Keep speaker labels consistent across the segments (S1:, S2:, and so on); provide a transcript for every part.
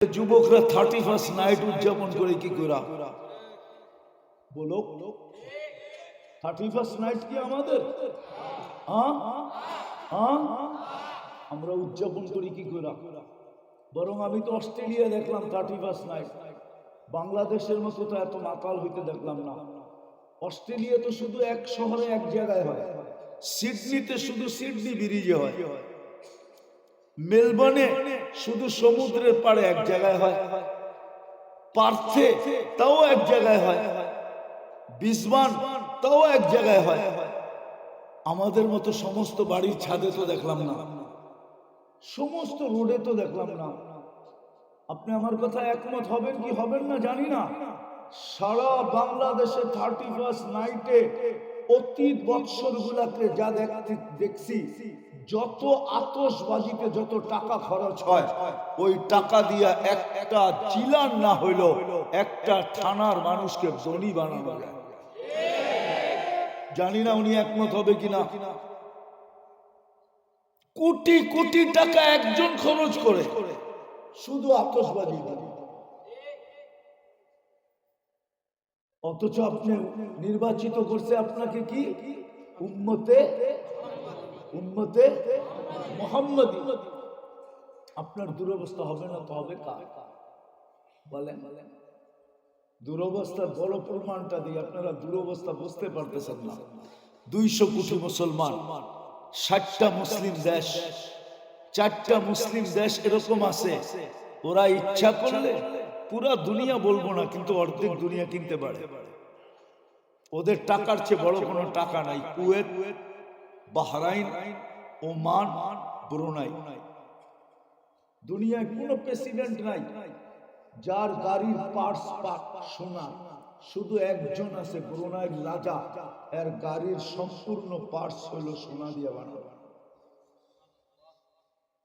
S1: যুবকরা thirty first night উদযাপন করে কি করা বলো। থার্টি ফার্স্ট নাইট কি আমাদের? আমরা উদযাপন করি কি করা বরং আমি তো অস্ট্রেলিয়া দেখলাম থার্টি ফার্স্ট নাইট বাংলাদেশের মতো তো এত মাতাল হইতে দেখলাম না। অস্ট্রেলিয়া তো শুধু এক শহরে এক জায়গায় হয়। সিডনিতে শুধু সিডনি ব্রিজে হয়। মেলবোর্নে শুধু সমুদ্রের পাড়ে এক জায়গায় হয়। পার্থে তাও এক জায়গায় হয়। বিসবান তাও এক জায়গায় হয়। আমাদের মতো সমস্ত বাড়ির ছাদে তো দেখলাম না। সমস্ত রোডে তো দেখলাম না। আপনি আমার কথা একমত হবেন কি হবেন না জানি না। সারা বাংলাদেশে থার্টি ফার্স্ট নাইটে অতীত বৎসর গুলাতে যা দেখতে দেখছি যত আতসবাজিতে যত টাকা খরচ হয় ওই টাকা দিয়া একটা চিলান না হইল একটা থানার মানুষকে ধনী বানানো যায়। জানি না উনি একমত হবে কিনা। কোটি কোটি টাকা একজন খরচ করে। শুধু আতসবাজি অথচ আপনি নির্বাচিত করছে আপনাকে কি? উম্মতে উম্মতে মোহাম্মদ। আপনার দুরবস্থা হবে না তো হবে কার? বলেন। দুরবস্থার বড় প্রমাণটা দিয়ে আপনারা দুরবস্থা বুঝতে পারতেছেন না। দুইশো কোটি মুসলমান, ষাটটা মুসলিম দেশ, চারটা মুসলিম দেশ এরকম আছে। ওরা ইচ্ছা করলে পুরা দুনিয়া বলব না, কিন্তু অর্ধেক দুনিয়া কিনতে পারে। ওদের টাকার চেয়ে বড় কোনো টাকা নাই। Kuwait Bahrain, Oman, Brunei. দুনিয়ায় কোনো প্রেসিডেন্ট নাই, যার গাড়ির পার্টস সোনা। শুধু একজন আছে ব্রুনাইয়ের রাজা, এর গাড়ির সম্পূর্ণ পার্টস হলো সোনা দিয়ে বানানো।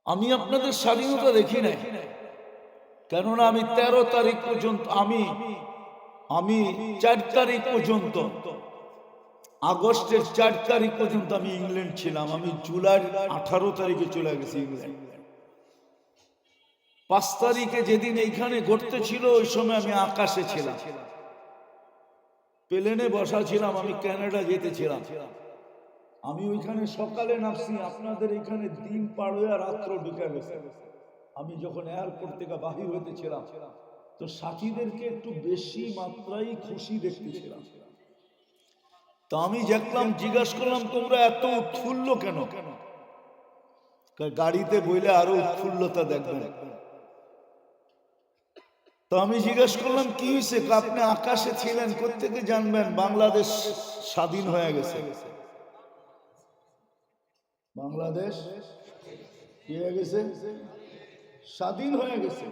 S1: আমি আপনাদের স্বাধীনতা দেখি নাই, কেননা আমি তেরো তারিখ পর্যন্ত, আমি আমি চার তারিখ পর্যন্ত আগস্টের চার তারিখ পর্যন্ত আমি ইংল্যান্ড ছিলাম। আমি জুলাই আঠারো তারিখে চলে গেছি ইংল্যান্ড। পাঁচ তারিখে যেদিন এইখানে ঘটতে ছিল ওই সময় আমি আকাশে ছিলাম। প্লেনে বসা ছিলাম, আমি ক্যানাডা যেতেছিলাম আমি ওইখানে সকালে নামছি, আপনাদের এখানে দিন পার হয়ে রাত্র ঢুকে গেছে। আমি যখন এয়ারপোর্ট থেকে বাহির হইতেছিলাম তো সাথীদেরকে একটু বেশি মাত্রায় খুশি দেখতেছিলাম তো আমি দেখলাম, জিজ্ঞাসা করলাম, তোমরা এত উৎফুল্ল কেন? গাড়িতে বইলে আরও উৎফুল্লতা দেখবেন। তো আমি জিজ্ঞেস করলাম, কি হয়েছে আপনি আকাশে ছিলেন কোথেকে জানবেন? বাংলাদেশ স্বাধীন হয়ে গেছে। বাংলাদেশ কি হয়ে গেছে? স্বাধীন হয়ে গেছে।